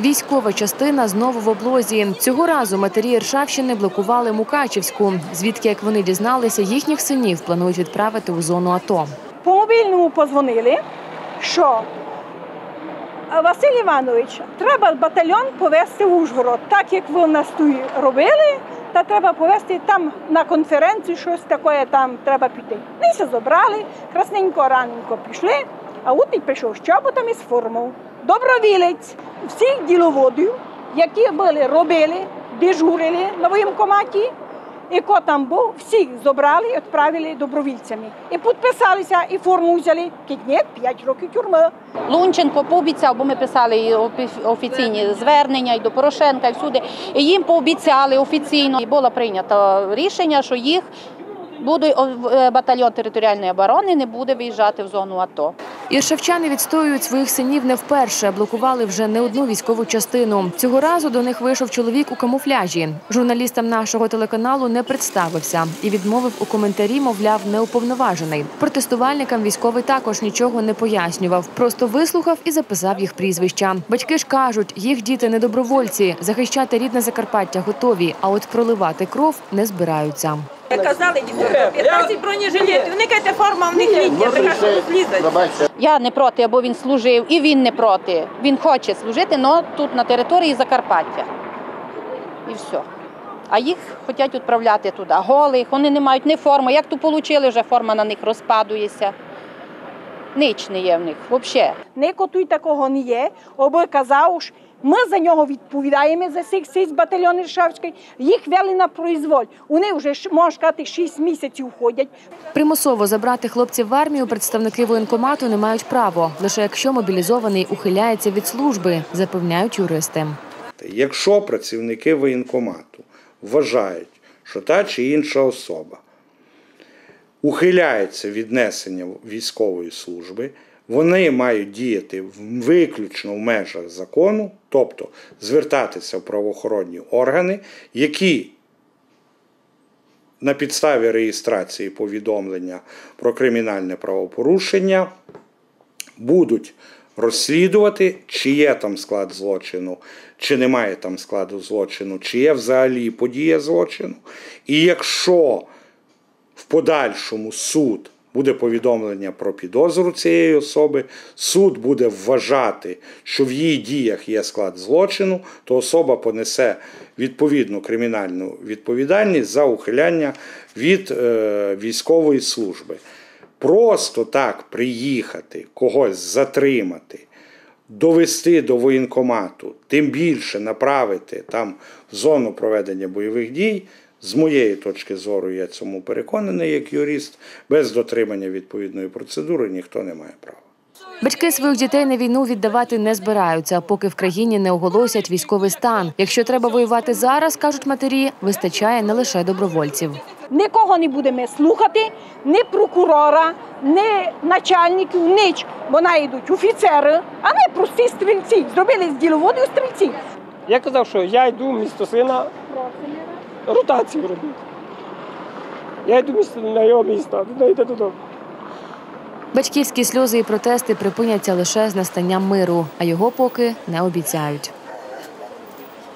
Військова частина знову в облозі. Цього разу матері Іршавщини блокували Мукачівську, звідки, як вони дізналися, їхніх синів планують відправити у зону АТО. По мобільному позвонили, що Василь Іванович, треба батальйон повезти в Ужгород, так як ви нас тут робили, та треба повезти там на конференцію, щось таке там треба піти. Ми все забрали, красненько раненько пішли, а утік прийшов з чоботами з формою. Добровілець всіх діловодів, які були, робили, дежурили на воєнкоматі, і ко там був, всіх забрали і відправили добровільцями. І підписалися, і форму взяли. Кітнєт 5 років тюрми. Лунченко пообіцяв, бо ми писали офіційні звернення і до Порошенка, і всюди. І їм пообіцяли офіційно. І було прийнято рішення, що їх буде е, батальйон територіальної оборони не буде виїжджати в зону АТО. Іршавчани відстоюють своїх синів не вперше, блокували вже не одну військову частину. Цього разу до них вийшов чоловік у камуфляжі. Журналістам нашого телеканалу не представився і відмовив у коментарі, мовляв, неуповноважений. Протестувальникам військовий також нічого не пояснював, просто вислухав і записав їх прізвища. Батьки ж кажуть, їх діти не добровольці, захищати рідне Закарпаття готові, а от проливати кров не збираються. Казали, дітей, 15 бронежилетів, уникайте форма, в них літня, така що злізать. Я не проти, або він служив, і він не проти. Він хоче служити, але тут на території Закарпаття. І все. А їх хочуть відправляти туди. Голих, вони не мають ні форми. Як то отримали, вже форма на них розпадується. Нич не є в них взагалі. Никотуй такого не є. Оби казав, що ми за нього відповідаємо за цих сість батальйон Іршавський. Їх вели на произволь. Вони вже можна сказати, 6 місяців ходять. Примусово забрати хлопців в армію представники воєнкомату не мають право, лише якщо мобілізований ухиляється від служби, запевняють юристи. Якщо працівники воєнкомату вважають, що та чи інша особа ухиляється від несення військової служби, вони мають діяти виключно в межах закону, тобто звертатися в правоохоронні органи, які на підставі реєстрації повідомлення про кримінальне правопорушення будуть розслідувати, чи є там склад злочину, чи немає там складу злочину, чи є взагалі подія злочину. І якщо в подальшому суд буде повідомлення про підозру цієї особи, суд буде вважати, що в її діях є склад злочину, то особа понесе відповідну кримінальну відповідальність за ухиляння від е, військової служби. Просто так приїхати, когось затримати, довести до воєнкомату, тим більше направити там в зону проведення бойових дій. З моєї точки зору, я цьому переконаний як юрист, без дотримання відповідної процедури ніхто не має права. Батьки своїх дітей на війну віддавати не збираються, поки в країні не оголосять військовий стан. Якщо треба воювати зараз, кажуть матері, вистачає не лише добровольців. Нікого не будемо слухати, ні прокурора, ні начальників, ніч. Бо йдуть офіцери, а не прості стрільці. Зробили з діловодів стрільці. Я казав, що я йду місто сина ротацію робити. Я йду місце на його місто, не йде додому. Батьківські сльози і протести припиняться лише з настанням миру, а його поки не обіцяють.